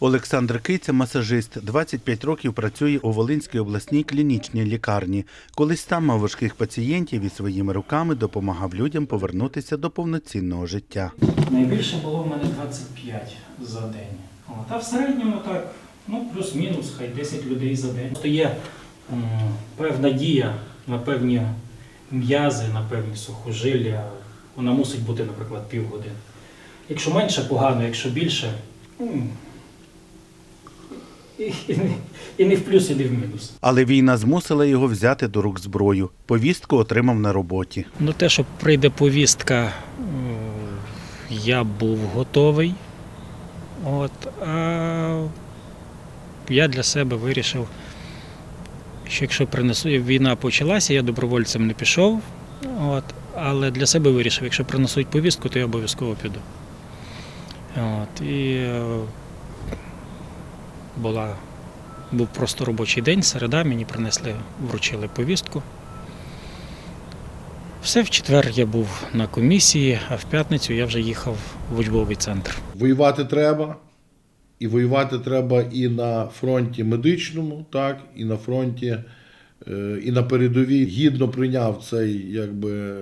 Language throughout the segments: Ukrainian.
Олександр Киця, масажист, 25 років працює у Волинській обласній клінічній лікарні. Колись сам мав важких пацієнтів і своїми руками допомагав людям повернутися до повноцінного життя. Найбільше було в мене 25 за день. От. А в середньому так, ну плюс-мінус, хай 10 людей за день. То є певна дія на певні м'язи, на певні сухожилля. Вона мусить бути, наприклад, півгодини. Якщо менше погано, якщо більше. І, і, не- в плюс, і не в мінус. Але війна змусила його взяти до рук зброю. Повістку отримав на роботі. Ну, те, що прийде повістка, я був готовий. От, а я для себе вирішив, що якщо принесу, війна почалася, я добровольцем не пішов. От, але для себе вирішив, якщо принесуть повістку, то я обов'язково піду. От, і е, була, був просто робочий день, середа, мені принесли, вручили повістку. Все в четвер я був на комісії, а в п'ятницю я вже їхав в учбовий центр. Воювати треба. І воювати треба і на фронті медичному, так, і на фронті, е, і на передовій. Гідно прийняв цей, якби е,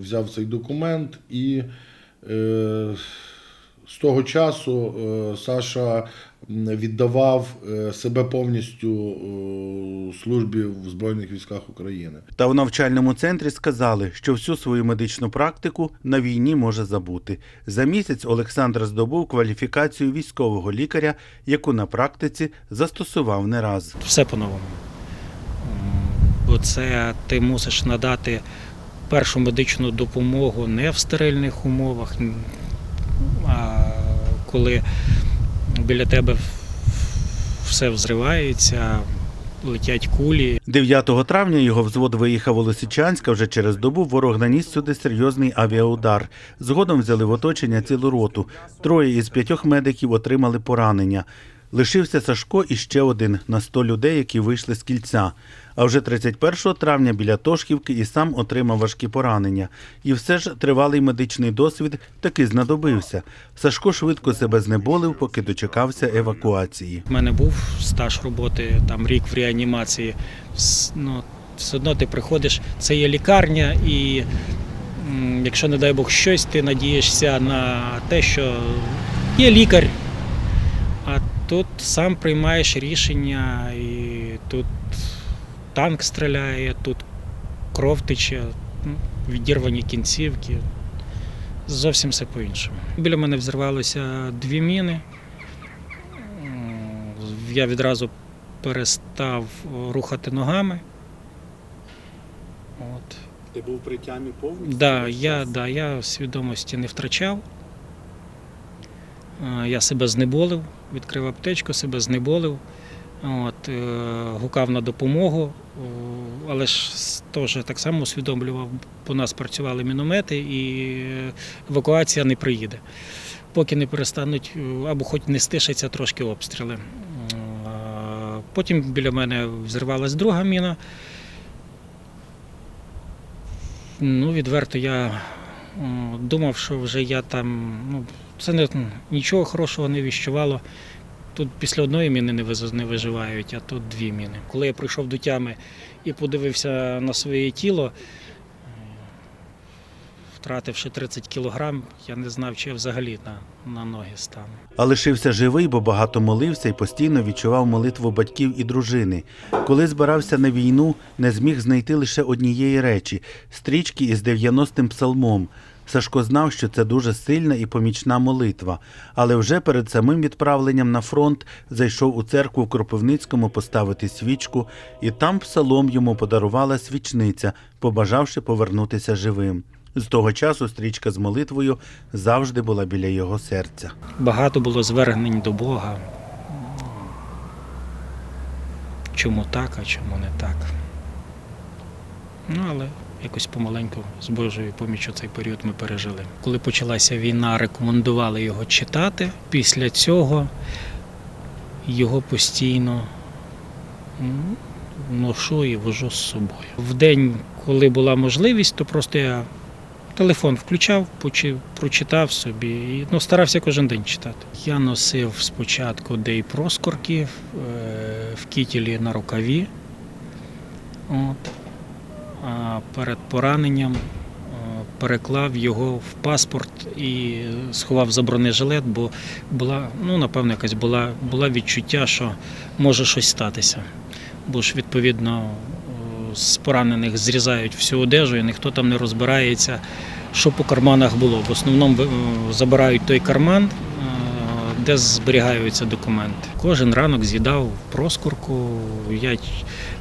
взяв цей документ, і е, з того часу е, Саша віддавав е, себе повністю е, службі в Збройних військах України. Та у навчальному центрі сказали, що всю свою медичну практику на війні може забути. За місяць Олександр здобув кваліфікацію військового лікаря, яку на практиці застосував не раз. Все по-новому. Бо це ти мусиш надати першу медичну допомогу не в стерильних умовах, коли біля тебе все взривається, летять кулі. 9 травня його взвод виїхав у Лисичанська. Вже через добу ворог наніс сюди серйозний авіаудар. Згодом взяли в оточення цілу роту. Троє із п'ятьох медиків отримали поранення. Лишився Сашко і ще один на 100 людей, які вийшли з кільця. А вже 31 травня біля Тошківки і сам отримав важкі поранення. І все ж тривалий медичний досвід таки знадобився. Сашко швидко себе знеболив, поки дочекався евакуації. У мене був стаж роботи, там рік в реанімації. Ну, все одно ти приходиш, це є лікарня, і якщо, не дай Бог, щось, ти надієшся на те, що є лікар, а тут сам приймаєш рішення, і тут танк стріляє, тут кров тече, ну, відірвані кінцівки. Зовсім все по-іншому. Біля мене взірвалося дві міни. Я відразу перестав рухати ногами. От. Ти був при тямі повністю? Да, я, да, я свідомості не втрачав. Е, Я себе знеболив, відкрив аптечку, себе знеболив. От, е, гукав на допомогу, але ж теж так само усвідомлював, по нас працювали міномети і евакуація не приїде. Поки не перестануть е, або хоч не стишаться трошки обстріли. Потім біля мене взірвалась друга міна. Ну, відверто, я думав, що вже я там. Ну, це не, нічого хорошого не віщувало. Тут після одної міни не, виживають, а тут дві міни. Коли я прийшов до тями і подивився на своє тіло, втративши 30 кілограм, я не знав, чи я взагалі на, на ноги стану. А лишився живий, бо багато молився і постійно відчував молитву батьків і дружини. Коли збирався на війну, не зміг знайти лише однієї речі стрічки із 90-м псалмом. Сашко знав, що це дуже сильна і помічна молитва, але вже перед самим відправленням на фронт зайшов у церкву в Кропивницькому поставити свічку, і там псалом йому подарувала свічниця, побажавши повернутися живим. З того часу стрічка з молитвою завжди була біля його серця. Багато було звернень до Бога. Чому так, а чому не так. Ну, але якось помаленьку з Божою поміччю цей період ми пережили. Коли почалася війна, рекомендували його читати. Після цього його постійно ношу і вожу з собою. В день, коли була можливість, то просто я Телефон включав, прочитав собі і ну, старався кожен день читати. Я носив спочатку Дей Проскорки е, в кітілі на рукаві. От. Перед пораненням переклав його в паспорт і сховав за бронежилет, бо була, ну, напевно, якась була, була відчуття, що може щось статися. Бо ж, відповідно, з поранених зрізають всю одежу, і ніхто там не розбирається, що по карманах було. В основному е, забирають той карман, де зберігаються документи. Кожен ранок з'їдав проскурку. Я,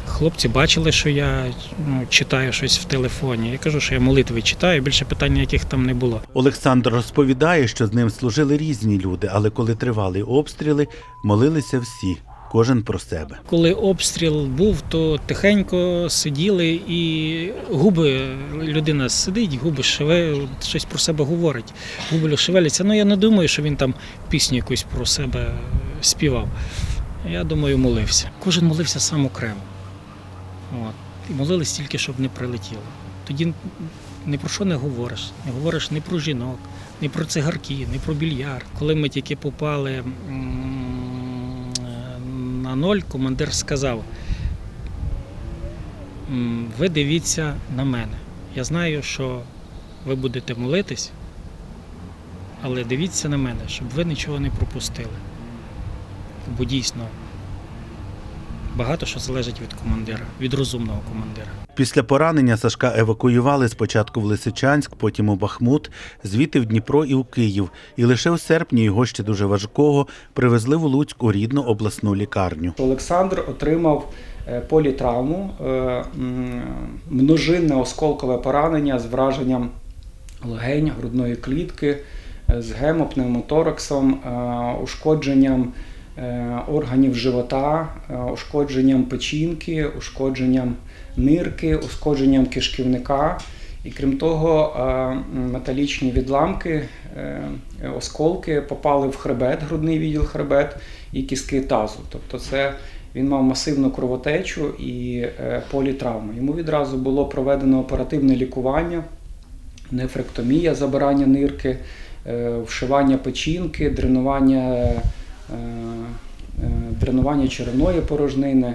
хлопці бачили, що я ну, читаю щось в телефоні. Я кажу, що я молитви читаю, більше питань яких там не було. Олександр розповідає, що з ним служили різні люди, але коли тривали обстріли, молилися всі, кожен про себе. Коли обстріл був, то тихенько сиділи і губи, людина сидить, губи шеве, щось про себе говорить, губи шевеляться. Ну я не думаю, що він там пісню якусь про себе співав. Я думаю, молився. Кожен молився сам окремо. От. І молились тільки, щоб не прилетіло. Тоді ні про що не говориш. Не говориш ні про жінок, ні про цигарки, ні про більярд. Коли ми тільки попали на ноль, командир сказав: ви дивіться на мене. Я знаю, що ви будете молитись, але дивіться на мене, щоб ви нічого не пропустили. Бо дійсно багато що залежить від командира, від розумного командира. Після поранення Сашка евакуювали спочатку в Лисичанськ, потім у Бахмут, звідти в Дніпро і у Київ. І лише в серпні його ще дуже важкого привезли в Луцьку рідну обласну лікарню. Олександр отримав е, політравму, е, множинне осколкове поранення з враженням легень, грудної клітки, е, з гемопневмотораксом, ушкодженням органів живота, е, ушкодженням печінки, ушкодженням нирки, ушкодженням кишківника. І крім того, е, металічні відламки, е, осколки попали в хребет, грудний відділ хребет і кістки тазу. Тобто, це він мав масивну кровотечу і е, політравму. Йому відразу було проведено оперативне лікування, нефректомія, забирання нирки, е, вшивання печінки, дренування, е, е, дренування черевної порожнини,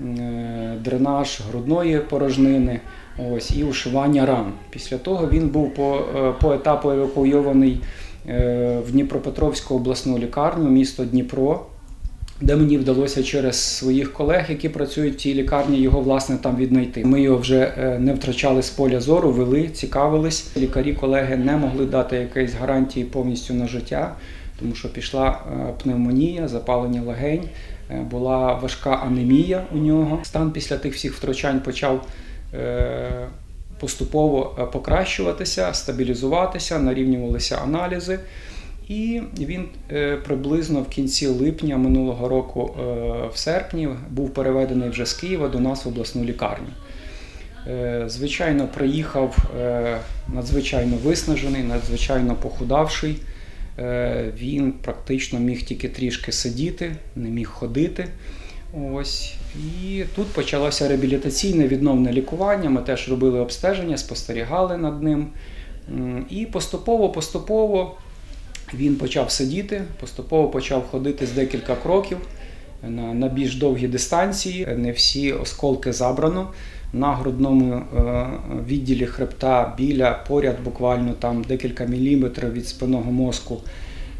е, дренаж грудної порожнини. Ось, і ушивання ран. Після того він був по, е, по етапу евакуйований е, в Дніпропетровську обласну лікарню, місто Дніпро, де мені вдалося через своїх колег, які працюють в цій лікарні, його власне там віднайти. Ми його вже е, не втрачали з поля зору, вели, цікавились. Лікарі, колеги не могли дати якоїсь гарантії повністю на життя, тому що пішла е, пневмонія, запалення легень, е, була важка анемія у нього. Стан після тих всіх втручань почав. е, Поступово покращуватися, стабілізуватися, нарівнювалися аналізи. І він приблизно в кінці липня минулого року, в серпні, був переведений вже з Києва до нас в обласну лікарню. Звичайно, приїхав надзвичайно виснажений, надзвичайно похудавший. Е, Він практично міг тільки трішки сидіти, не міг ходити. Ось. І тут почалося реабілітаційне відновне лікування. Ми теж робили обстеження, спостерігали над ним. І поступово-поступово він почав сидіти, поступово почав ходити з декілька кроків на, на більш довгі дистанції. Не всі осколки забрано. На грудному е, відділі хребта біля поряд, буквально там декілька міліметрів від спинного мозку.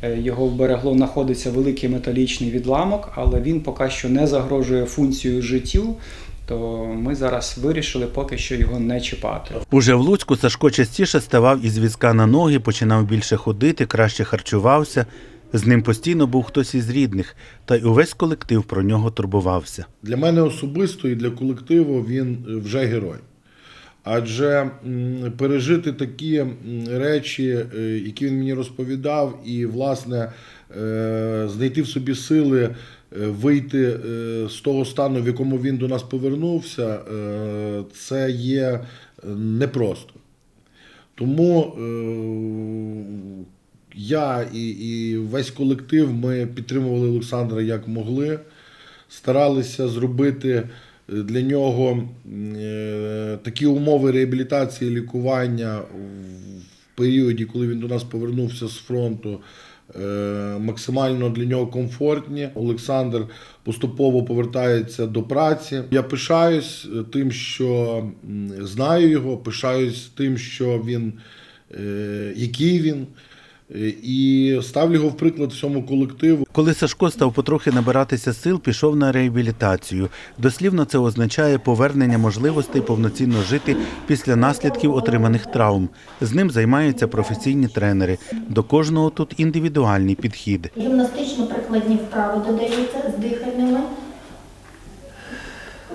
е, Його вберегло знаходиться великий металічний відламок, але він поки що не загрожує функцію життю. То ми зараз вирішили поки що його не чіпати. Уже в Луцьку Сашко частіше ставав із візка на ноги, починав більше ходити, краще харчувався. З ним постійно був хтось із рідних, та й увесь колектив про нього турбувався. Для мене особисто і для колективу він е, вже герой. Адже пережити такі речі, е, які він мені розповідав, і, власне, е, знайти в собі сили вийти з того стану, в якому він до нас повернувся, це є непросто. Тому я і, і весь колектив ми підтримували Олександра як могли, старалися зробити для нього е, такі умови реабілітації, лікування в періоді, коли він до нас повернувся з фронту, е, максимально для нього комфортні. Олександр поступово повертається до праці. Я пишаюсь е, тим, що знаю його, пишаюсь тим, що він, е, який він, е, і ставлю його в приклад всьому колективу. Коли Сашко став потрохи набиратися сил, пішов на реабілітацію. Дослівно це означає повернення можливостей повноцінно жити після наслідків отриманих травм. З ним займаються професійні тренери. До кожного тут індивідуальний підхід. Гімнастично-прикладні вправи додаються з дихальними.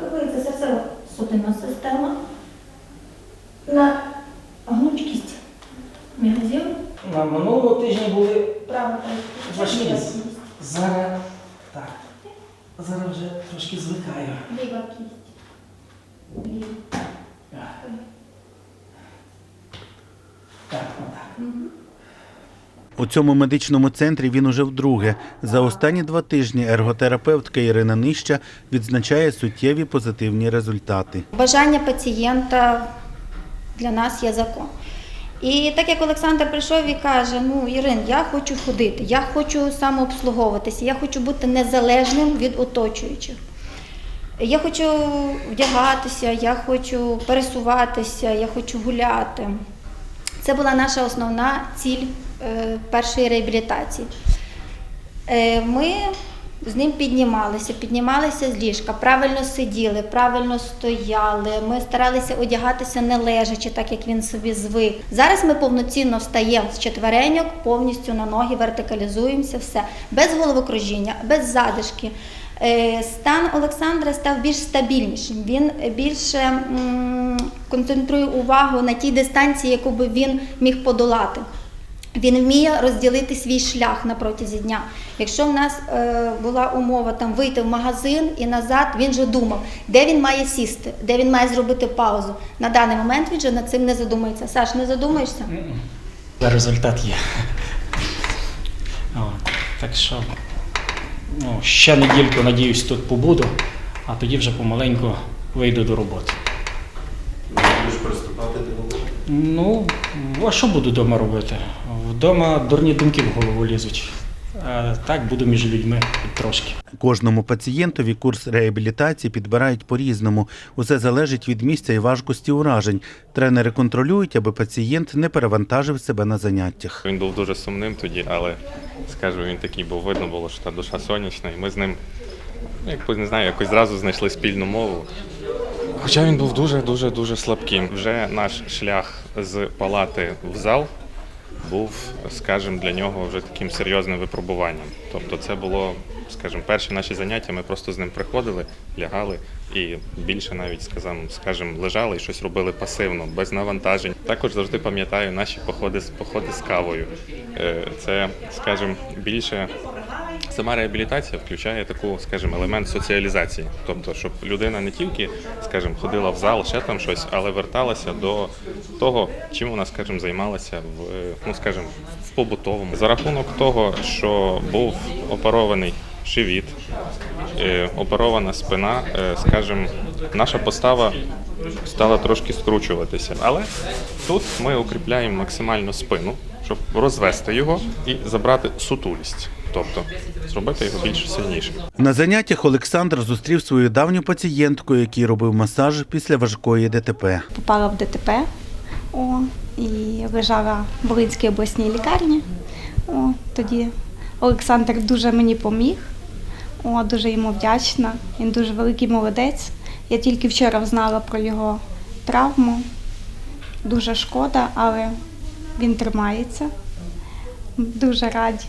Рухається серцево-судинна система на гнучкість м'язів. На минулому тижні були кість. зараз. Так. Зараз вже трошки звикаю. Ліва кість. Ліва. Так. У цьому медичному центрі він уже вдруге. За останні два тижні ерготерапевтка Ірина Нища відзначає суттєві позитивні результати. Бажання пацієнта для нас є закон. І так як Олександр прийшов і каже: ну Ірин, я хочу ходити, я хочу самообслуговуватися, я хочу бути незалежним від оточуючих. Я хочу вдягатися, я хочу пересуватися, я хочу гуляти. Це була наша основна ціль е, першої реабілітації. Е, Ми з ним піднімалися, піднімалися з ліжка, правильно сиділи, правильно стояли. Ми старалися одягатися не лежачи, так як він собі звик. Зараз ми повноцінно встаємо з четвереньок, повністю на ноги, вертикалізуємося, все без головокружіння, без задишки. Е, Стан Олександра став більш стабільнішим. Він більше концентрує увагу на тій дистанції, яку би він міг подолати. Він вміє розділити свій шлях на протязі дня. Якщо в нас е, була умова там вийти в магазин і назад, він же думав, де він має сісти, де він має зробити паузу. На даний момент він же над цим не задумується. Саш, не задумаєшся? Результат є. О, так що ну, ще недільку, надіюсь, тут побуду, а тоді вже помаленьку вийду до роботи. Будеш приступати до роботи? Ну, а що буду вдома робити? Вдома дурні думки в голову лізуть. А так буду між людьми трошки. Кожному пацієнтові курс реабілітації підбирають по-різному. Усе залежить від місця і важкості уражень. Тренери контролюють, аби пацієнт не перевантажив себе на заняттях. Він був дуже сумним тоді, але скажу, він такий був видно було, що та душа сонячна, і ми з ним, ну, якось не знаю, якось зразу знайшли спільну мову. Хоча він був дуже дуже дуже слабким. Вже наш шлях з палати в зал був, скажімо, для нього вже таким серйозним випробуванням. Тобто, це було, скажімо, перші наші заняття. Ми просто з ним приходили, лягали і більше навіть скажімо, лежали і щось робили пасивно, без навантажень. Також завжди пам'ятаю наші походи з походи з кавою. Е, Це, скажімо, більше Сама реабілітація включає таку, скажімо, елемент соціалізації. Тобто, щоб людина не тільки, скажімо, ходила в зал, ще там щось, але верталася до того, чим вона, скажімо, займалася в, ну, скажімо, в побутовому. За рахунок того, що був оперований живіт, е, оперована спина, е, скажімо, наша постава стала трошки скручуватися. Але тут ми укріпляємо максимально спину, щоб розвести його і забрати сутулість, тобто зробити його більш сильнішим. На заняттях Олександр зустрів свою давню пацієнтку, який робив масаж після важкої ДТП. попала в ДТП о, і лежала в Волинській обласній лікарні. О, тоді Олександр дуже мені поміг. О, дуже йому вдячна. Він дуже великий молодець. Я тільки вчора взнала про його травму. Дуже шкода, але він тримається. Дуже раді,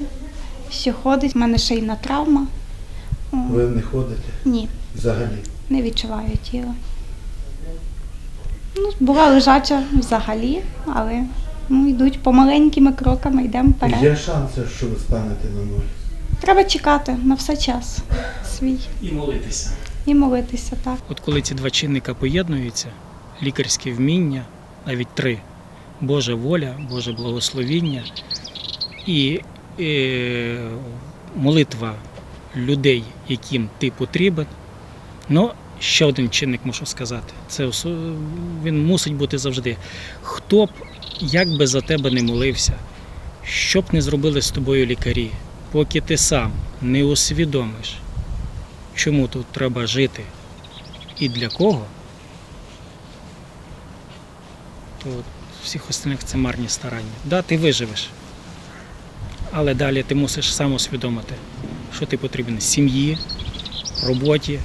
що ходить. У мене шийна травма. Ви не ходите ні, взагалі? не відчуваю тіла. Ну, була лежача взагалі, але ну, йдуть помаленькими кроками, йдемо вперед. шанси, що ви станете на ноги? Треба чекати на все час свій І молитися. і молитися так. От коли ці два чинника поєднуються, лікарське вміння, навіть три, Божа воля, Боже благословіння і молитва людей, яким ти потрібен. Ну, ще один чинник можу сказати. Це він мусить бути завжди. Хто б як би за тебе не молився, що б не зробили з тобою лікарі, поки ти сам не усвідомиш, чому тут треба жити і для кого, то всіх остальних це марні старання. Да, ти виживеш. Але далі ти мусиш сам усвідомити, що ти потрібен сім'ї, роботі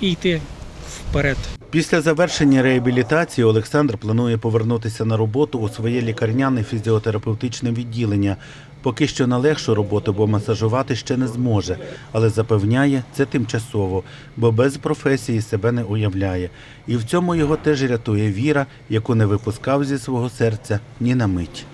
і йти вперед. Після завершення реабілітації Олександр планує повернутися на роботу у своє лікарняне фізіотерапевтичне відділення. Поки що на легшу роботу, бо масажувати ще не зможе, але запевняє, це тимчасово, бо без професії себе не уявляє. І в цьому його теж рятує віра, яку не випускав зі свого серця ні на мить.